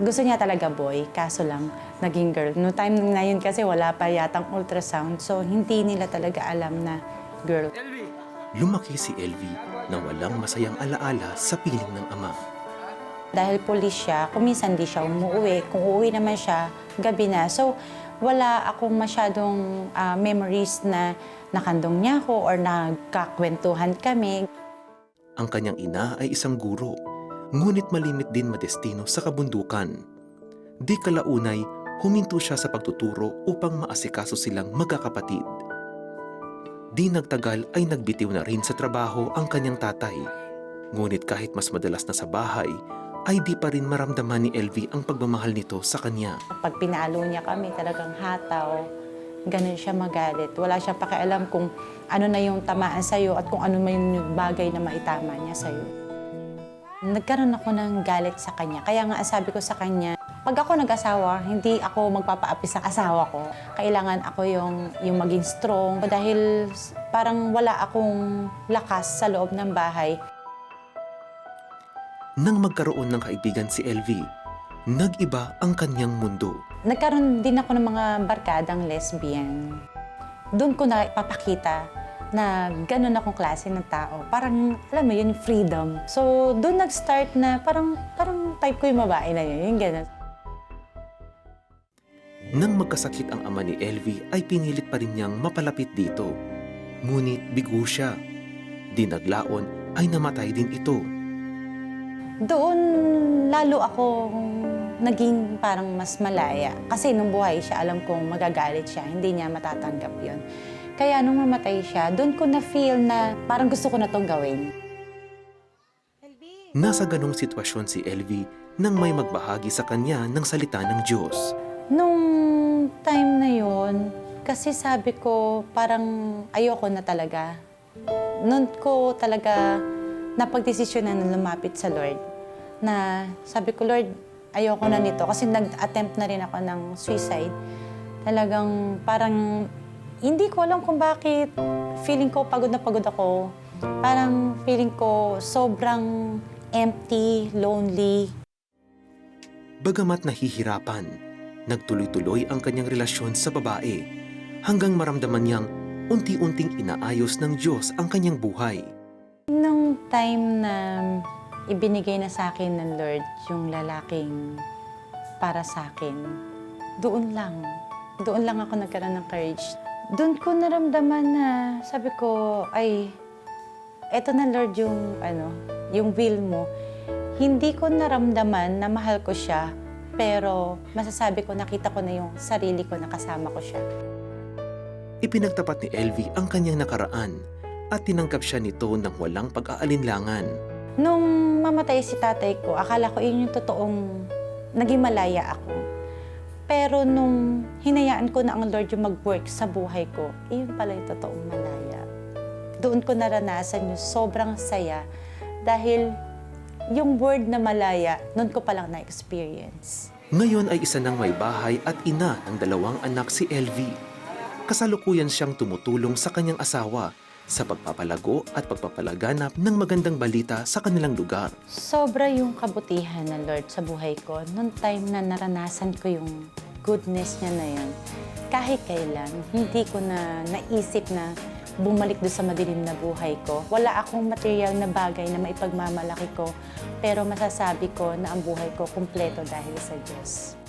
Gusto niya talaga boy, kaso lang naging girl. No time na yun kasi wala pa yatang ultrasound, so hindi nila talaga alam na girl. Lumaki si LV na walang masayang alaala sa piling ng ama. Dahil pulis siya, kuminsan di siya umuwi. Kung uuwi naman siya, gabi na. So, wala akong masyadong ah, memories na nakandong niya ako or nagkakwentuhan kami. Ang kanyang ina ay isang guro, ngunit malimit din madestino sa kabundukan. Di kalaunay, huminto siya sa pagtuturo upang maasikaso silang magkakapatid. Di nagtagal ay nagbitiw na rin sa trabaho ang kanyang tatay. Ngunit kahit mas madalas na sa bahay, ay di pa rin maramdaman ni LV ang pagmamahal nito sa kanya. Pag pinalo niya kami, talagang hataw. Ganun siya magalit. Wala siyang pakialam kung ano na yung tamaan sa'yo at kung ano yung bagay na maitama niya sa'yo. Nagkaroon ako ng galit sa kanya. Kaya nga sabi ko sa kanya, pag ako nag-asawa, hindi ako magpapaapi sa asawa ko. Kailangan ako yung, yung maging strong dahil parang wala akong lakas sa loob ng bahay. Nang magkaroon ng kaibigan si LV, nag-iba ang kanyang mundo. Nagkaroon din ako ng mga barkadang lesbian. Doon ko na papakita na ganun akong klase ng tao. Parang, alam mo yun, freedom. So, doon nag-start na parang, parang type ko yung babae na yun, yung ganun. Nang magkasakit ang ama ni LV ay pinilit pa rin niyang mapalapit dito. Ngunit bigo siya. Di naglaon ay namatay din ito. Doon, lalo akong naging parang mas malaya. Kasi nung buhay siya, alam kong magagalit siya. Hindi niya matatanggap yon. Kaya nung mamatay siya, doon ko na-feel na parang gusto ko na tong gawin. Nasa ganong sitwasyon si LV nang may magbahagi sa kanya ng salita ng Diyos. Nung time na yon, kasi sabi ko, parang ayoko na talaga. Noon ko talaga napagdesisyonan na lumapit sa Lord. Na sabi ko, Lord, ayoko na nito. Kasi nag-attempt na rin ako ng suicide. Talagang parang hindi ko alam kung bakit. Feeling ko pagod na pagod ako. Parang feeling ko sobrang empty, lonely, Bagamat nahihirapan, nagtuloy-tuloy ang kanyang relasyon sa babae hanggang maramdaman niyang unti-unting inaayos ng Diyos ang kanyang buhay. Nung time na ibinigay na sa akin ng Lord yung lalaking para sa akin, doon lang. Doon lang ako nagkaroon ng courage. Doon ko naramdaman na sabi ko, ay, eto na Lord yung, ano, yung will mo. Hindi ko naramdaman na mahal ko siya, pero masasabi ko, nakita ko na yung sarili ko na kasama ko siya. Ipinagtapat ni LV ang kanyang nakaraan at tinanggap siya nito ng walang pag-aalinlangan. Nung mamatay si tatay ko, akala ko yun yung totoong naging malaya ako. Pero nung hinayaan ko na ang Lord yung mag-work sa buhay ko, iyon pala yung totoong malaya. Doon ko naranasan yung sobrang saya dahil yung word na malaya, noon ko palang na-experience. Ngayon ay isa ng may bahay at ina ng dalawang anak si LV. Kasalukuyan siyang tumutulong sa kanyang asawa sa pagpapalago at pagpapalaganap ng magandang balita sa kanilang lugar. Sobra yung kabutihan ng Lord sa buhay ko. Noong time na naranasan ko yung goodness niya na yun, kahit kailan, hindi ko na naisip na bumalik doon sa madilim na buhay ko. Wala akong material na bagay na maipagmamalaki ko, pero masasabi ko na ang buhay ko kumpleto dahil sa Diyos.